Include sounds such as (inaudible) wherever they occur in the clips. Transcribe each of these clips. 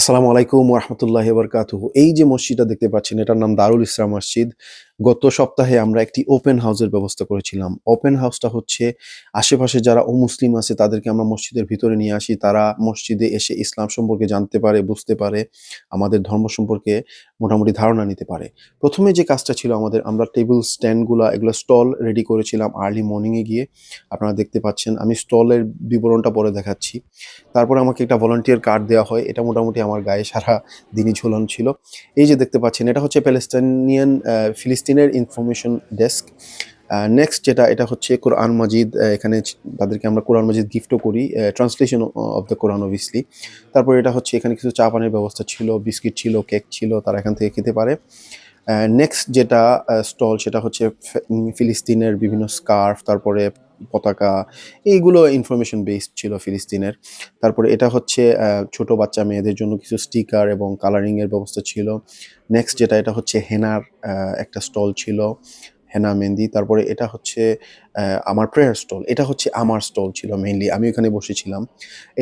আসসালামু আলাইকুম রহমতুল্লাহ বরকাতহ। এই যে মসজিদটা দেখতে পাচ্ছেন এটার নাম দারুল ইসলাম মসজিদ। গত সপ্তাহে আমরা একটি ওপেন হাউসের ব্যবস্থা করেছিলাম। ওপেন হাউসটা হচ্ছে আশেপাশে যারা অমুসলিম আছে, তাদেরকে আমরা মসজিদের ভিতরে নিয়ে আসি। তারা মসজিদে এসে ইসলাম সম্পর্কে জানতে পারে, বুঝতে পারে, আমাদের ধর্ম সম্পর্কে মোটামুটি ধারণা নিতে পারে। প্রথমে যে কাজটা ছিল আমাদের, আমরা টেবিল স্ট্যান্ডগুলো এগুলো স্টল রেডি করেছিলাম আর্লি মর্নিংয়ে গিয়ে। আপনারা দেখতে পাচ্ছেন, আমি স্টলের বিবরণটা পরে দেখাচ্ছি। তারপরে আমাকে একটা ভলান্টিয়ার কার্ড দেওয়া হয়। এটা মোটামুটি আমার গায়ে সারা দিনই ঝোলানো ছিল। এই যে দেখতে পাচ্ছেন, এটা হচ্ছে প্যালেস্টাইনিয়ান ফিলিস্তিনের ইনফরমেশন ডেস্ক নেক্সট যেটা, এটা হচ্ছে কোরআন মজিদ। এখানে তাদেরকে আমরা কোরআন মজিদ গিফটও করি। Translation of the Quran obviously তারপরে এটা হচ্ছে এখানে কিছু চা পানের ব্যবস্থা ছিল, বিস্কিট ছিল, কেক ছিল, তারা এখান থেকে খেতে পারে। নেক্সট যেটা স্টল সেটা হচ্ছে ফিলিস্তিনের বিভিন্ন স্কার্ফ তারপরে পতাকা, এইগুলো ইনফরমেশন বেসড ছিল ফিলিস্তিনের। তারপরে এটা হচ্ছে ছোট বাচ্চা মেয়েদের জন্য কিছু স্টিকার এবং কালারিংয়ের ব্যবস্থা ছিল। নেক্সট যেটা, এটা হচ্ছে হেনার একটা স্টল ছিল, হেনা মেহেন্দি। তারপরে এটা হচ্ছে আমার প্রেয়ার স্টল এটা হচ্ছে আমার স্টল ছিল মেইনলি আমি ওখানে বসেছিলাম।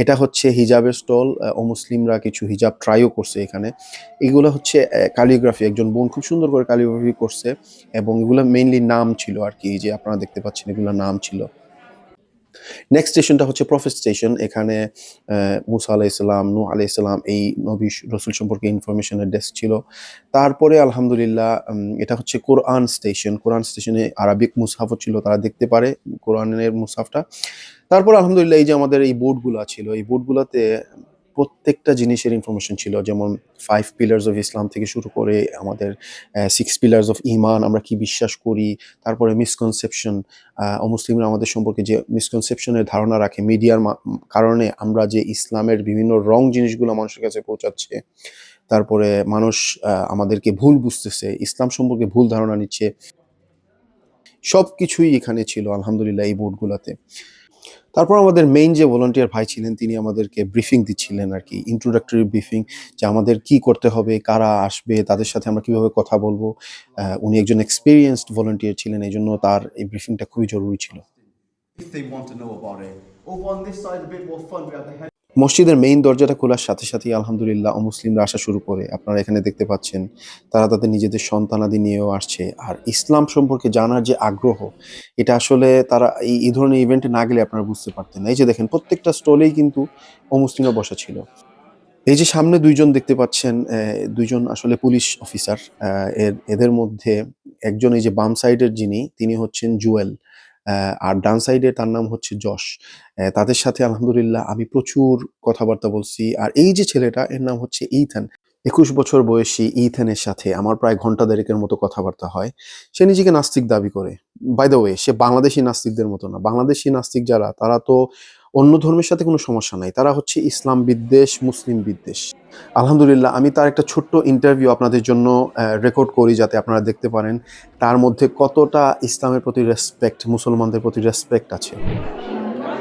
এটা হচ্ছে হিজাবের স্টল অমুসলিমরা কিছু হিজাব ট্রাইও করছে এখানে। এগুলো হচ্ছে কালিওগ্রাফি একজন বোন খুব সুন্দর করে কালিওগ্রাফি করছে এবং এগুলো মেইনলি নাম ছিল আর কি যে আপনারা দেখতে পাচ্ছেন এগুলো নাম ছিল। নেক্সট স্টেশনটা হচ্ছে প্রফেট স্টেশন এখানে মুসা আলাহ ইসলাম নু আলাহ ইসলাম এই নবী রসুল সম্পর্কে ইনফরমেশনের ডেস্ক ছিল। তারপরে, আলহামদুলিল্লাহ এটা হচ্ছে কোরআন স্টেশন কোরআন স্টেশনে আরবিক মুসাফও ছিল, তারা দেখতে পারে কোরআনের মুসাফটা তারপর, আলহামদুলিল্লাহ, এই যে আমাদের এই বোর্ডগুলো ছিল, এই বোর্ডগুলোতে প্রত্যেকটা জিনিসের ইনফরমেশন ছিল। যেমন ফাইভ পিলার্স অফ ইসলাম থেকে শুরু করে আমাদের সিক্স পিলার্স অফ ইমান আমরা কি বিশ্বাস করি, তারপরে মিসকনসেপশন অমুসলিমরা আমাদের সম্পর্কে যে মিসকনসেপশনের ধারণা রাখে মিডিয়ার কারণে আমরা যে ইসলামের বিভিন্ন রং জিনিসগুলো মানুষের কাছে পৌঁছাচ্ছে, তারপরে মানুষ আমাদেরকে ভুল বুঝতেছে, ইসলাম সম্পর্কে ভুল ধারণা নিচ্ছে সব কিছুই এখানে ছিল আলহামদুলিল্লাহ এই বোর্ডগুলোতে তারপর আমাদের মেইন যে ভলান্টিয়ার ভাই ছিলেন, তিনি আমাদেরকে ব্রিফিং দিচ্ছিলেন আর কি ইন্ট্রোডাক্টরি ব্রিফিং যে আমাদের কি করতে হবে, কারা আসবে, তাদের সাথে আমরা কীভাবে কথা বলব। উনি একজন এক্সপিরিয়েন্সড ভলান্টিয়ার ছিলেন, এই জন্য তার এই ব্রিফিংটা খুবই জরুরি ছিল। মসজিদের মেইন দরজাটা খোলার সাথে সাথেই আলহামদুলিল্লাহ মুসলিমরা আসা শুরু করে। আপনারা এখানে দেখতে পাচ্ছেন, তারা তাদের নিজেদের সন্তানাদি নিয়েও আসছে। আর ইসলাম সম্পর্কে জানার যে আগ্রহ, এটা আসলে তারা এই এই ধরনের ইভেন্টে না গেলে আপনারা বুঝতে পারতেন না। এই যে দেখেন, প্রত্যেকটা স্টলেই কিন্তু অমুসলিমরা বসা ছিল। এই যে সামনে দুইজন দেখতে পাচ্ছেন দুইজন আসলে পুলিশ অফিসার এর, এদের মধ্যে একজন এই যে বাম সাইডের যিনি, তিনি হচ্ছেন জুয়েল। আর ডান সাইডে তার নাম হচ্ছে যশ। তাদের সাথে আলহামদুলিল্লাহ আমি প্রচুর কথাবার্তা বলছি। আর এই যে ছেলেটা, এর নাম হচ্ছে ইথান। একুশ বছর বয়সী ইথানের সাথে আমার প্রায় ঘণ্টা দেড়েকের মতো কথাবার্তা হয়। সে নিজেকে নাস্তিক দাবি করে। বাই দ্য ওয়ে সে বাংলাদেশি নাস্তিকদের মতো না। বাংলাদেশি নাস্তিক যারা, তারা তো অন্য ধর্মের সাথে কোনো সমস্যা নাই তারা হচ্ছে ইসলাম বিদ্বেষ মুসলিম বিদ্বেষ আলহামদুলিল্লাহ আমি তার একটা ছোট্ট ইন্টারভিউ আপনাদের জন্য রেকর্ড করি যাতে আপনারা দেখতে পারেন তার মধ্যে কতটা ইসলামের প্রতি রেসপেক্ট মুসলমানদের প্রতি রেসপেক্ট আছে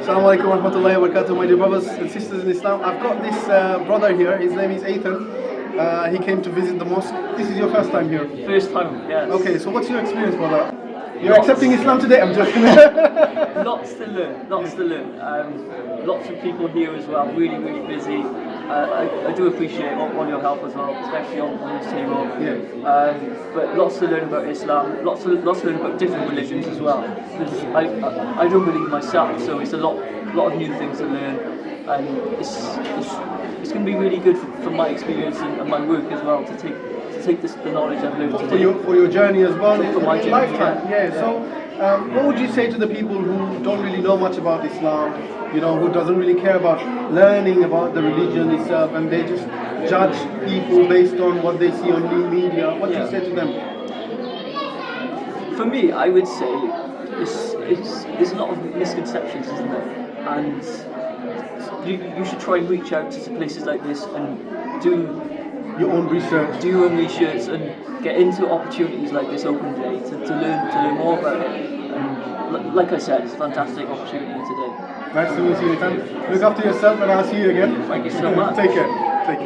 Assalamu alaikum wa rahmatullahi wa barakatuh, my dear brothers and sisters in Islam. I've got this uh, brother here, his name is Ethan. Uh, he came to visit the mosque. This is your first time here. First time, yes. Okay, so what's your experience, brother? You're accepting Islam today? I'm joking. (laughs) Lots to learn, lots to learn. Um, lots of people here as well, really, really busy. Uh, I, I do appreciate all, all your help as well, especially on, on this table. Yeah. Um, but lots to learn about Islam, lots to, lots to learn about different religions as well. I, I, I don't believe myself, so it's a lot, lot of new things to learn. And it's, it's, it's going to be really good for, for my experience and, and my work as well to take, take this, the knowledge I've learned for your for your journey as well. For my journey, lifetime. yeah. Yeah. So, um, what would you say to the people who don't really know much about Islam? You know, who doesn't really care about learning about the religion itself, and they just judge people based on what they see on the media? What do you Yeah. say to them? For me, I would say it's, it's, there's a lot of misconceptions, isn't there? And you, you should try and reach out to places like this and do Your own research. do your own research and get into opportunities like this open day to, to learn to learn more about it. And li- like I said, it's a fantastic opportunity today. Nice to meet you, Ethan. Look after yourself, and I'll see you again. Thank you so much. (laughs) Take care. Take care.